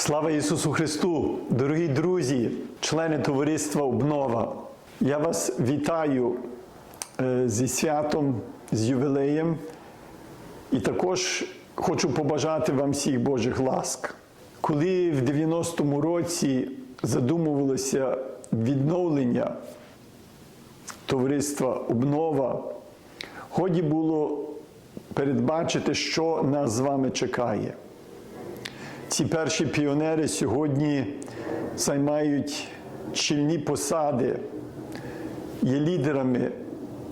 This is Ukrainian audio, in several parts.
Слава Ісусу Христу! Дорогі друзі, члени товариства Обнова! Я вас вітаю е, зі святом, з ювілеєм і також хочу побажати вам всіх Божих ласк. Коли в 90-му році задумувалося відновлення товариства Обнова, годі було передбачити, що нас з вами чекає. Ці перші піонери сьогодні займають чільні посади, є лідерами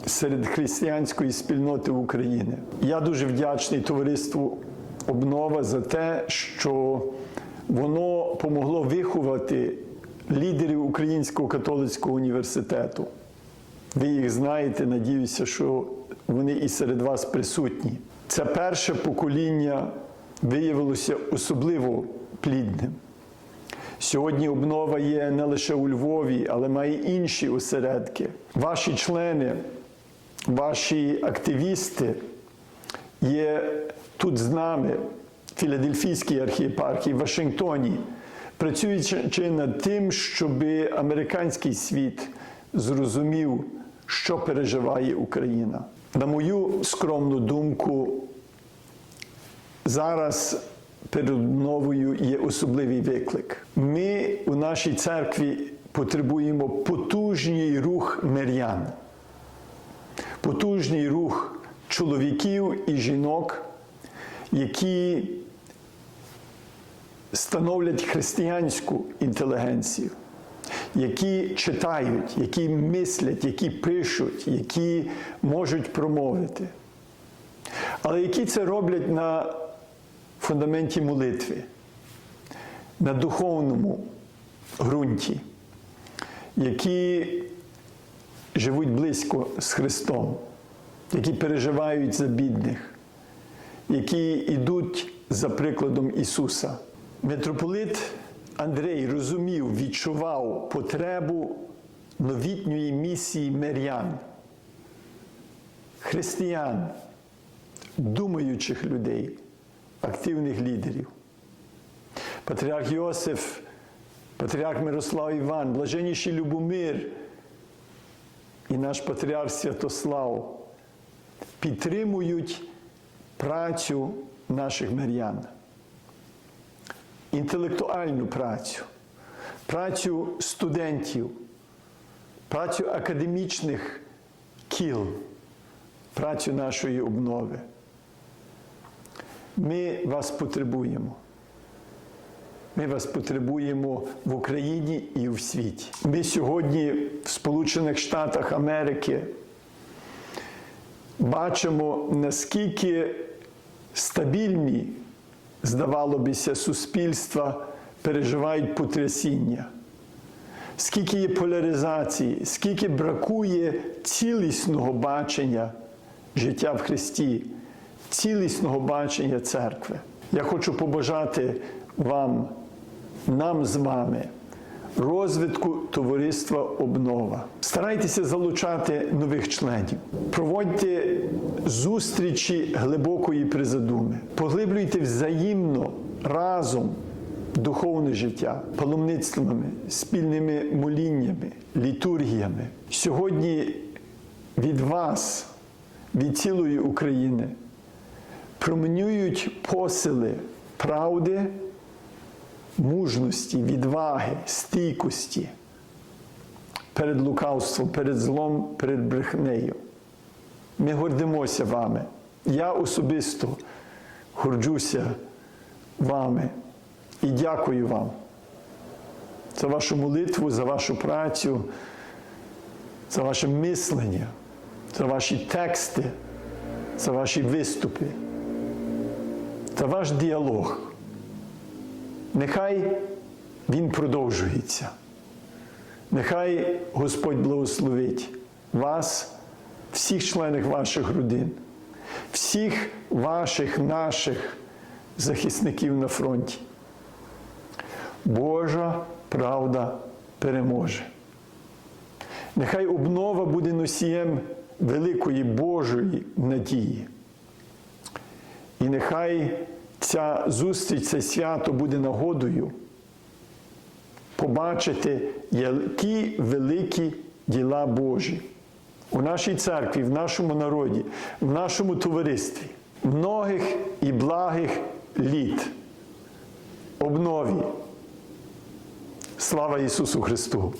серед християнської спільноти України. Я дуже вдячний товариству Обнова за те, що воно помогло виховати лідерів Українського католицького університету. Ви їх знаєте, надіюся, що вони і серед вас присутні. Це перше покоління виявилося особливо плідним. Сьогодні обнова є не лише у Львові, але має інші осередки. Ваші члени, ваші активісти є тут з нами, в Філадельфійській архієпархії, в Вашингтоні, працюючи над тим, щоб американський світ зрозумів, що переживає Україна. На мою скромну думку, зараз перед новою є особливий виклик. Ми у нашій церкві потребуємо потужний рух мирян, потужний рух чоловіків і жінок, які становлять християнську інтелігенцію, які читають, які мислять, які пишуть, які можуть промовити. Але які це роблять на фундаменті молитви, на духовному ґрунті, які живуть близько з Христом, які переживають за бідних, які йдуть за прикладом Ісуса. Митрополит Андрей розумів, відчував потребу новітньої місії мирян, християн, думаючих людей, активних лідерів. Патріарх Йосиф, патріарх Мирослав Іван, блаженніший Любомир і наш патріарх Святослав підтримують працю наших мирян, інтелектуальну працю, працю студентів, працю академічних кіл, працю нашої обнови. Ми вас потребуємо. Ми вас потребуємо в Україні і в світі. Ми сьогодні в Сполучених Штатах Америки бачимо, наскільки стабільні, здавало бися, суспільства переживають потрясіння, скільки є поляризації, скільки бракує цілісного бачення життя в Христі цілісного бачення церкви. Я хочу побажати вам, нам з вами, розвитку товариства Обнова. Старайтеся залучати нових членів, проводьте зустрічі глибокої призадуми, поглиблюйте взаємно разом духовне життя, паломництвами, спільними моліннями, літургіями. Сьогодні від вас, від цілої України променюють посили правди, мужності, відваги, стійкості перед лукавством, перед злом, перед брехнею. Ми гордимося вами. Я особисто горджуся вами і дякую вам за вашу молитву, за вашу працю, за ваше мислення, за ваші тексти, за ваші виступи та ваш діалог. Нехай він продовжується. Нехай Господь благословить вас, всіх членів ваших родин, всіх ваших наших захисників на фронті. Божа правда переможе. Нехай обнова буде носієм великої Божої надії. І нехай ця зустріч, це свято буде нагодою побачити, які великі діла Божі у нашій церкві, в нашому народі, в нашому товаристві, многих і благих літ, обнові. Слава Ісусу Христу!